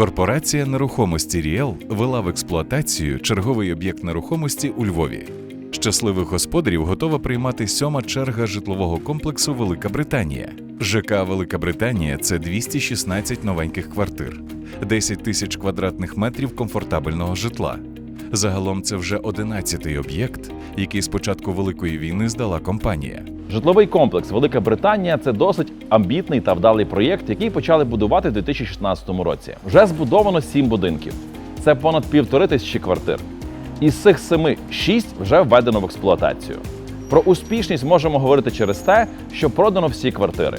Корпорація нерухомості Ріел вела в експлуатацію черговий об'єкт нерухомості у Львові. Щасливих господарів готова приймати сьома черга житлового комплексу Велика Британія. ЖК Велика Британія це 216 новеньких квартир, 10 тисяч квадратних метрів комфортабельного житла. Загалом це вже 11-й об'єкт, який з початку Великої війни здала компанія. Житловий комплекс Велика Британія це досить амбітний та вдалий проєкт, який почали будувати в 2016 році. Вже збудовано сім будинків. Це понад півтори тисячі квартир. Із цих семи шість вже введено в експлуатацію. Про успішність можемо говорити через те, що продано всі квартири.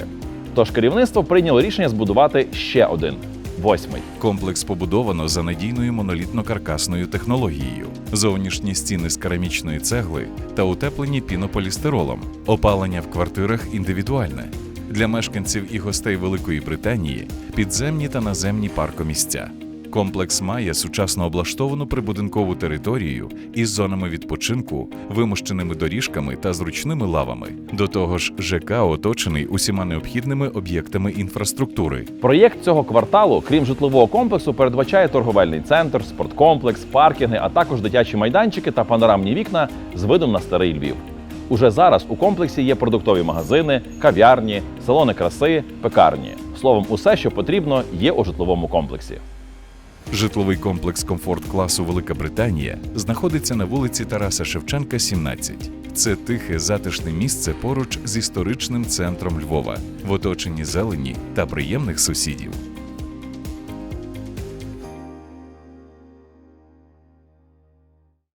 Тож керівництво прийняло рішення збудувати ще один восьмий. Комплекс побудовано за надійною монолітно-каркасною технологією, зовнішні стіни з керамічної цегли та утеплені пінополістиролом. Опалення в квартирах індивідуальне. Для мешканців і гостей Великої Британії підземні та наземні паркомісця. Комплекс має сучасно облаштовану прибудинкову територію із зонами відпочинку, вимощеними доріжками та зручними лавами. До того ж, ЖК оточений усіма необхідними об'єктами інфраструктури, Проєкт цього кварталу, крім житлового комплексу, передбачає торговельний центр, спорткомплекс, паркінги, а також дитячі майданчики та панорамні вікна з видом на старий Львів. Уже зараз у комплексі є продуктові магазини, кав'ярні, салони краси, пекарні. Словом, усе, що потрібно, є у житловому комплексі. Житловий комплекс комфорт класу Велика Британія знаходиться на вулиці Тараса Шевченка, 17. Це тихе затишне місце поруч з історичним центром Львова, в оточенні зелені та приємних сусідів.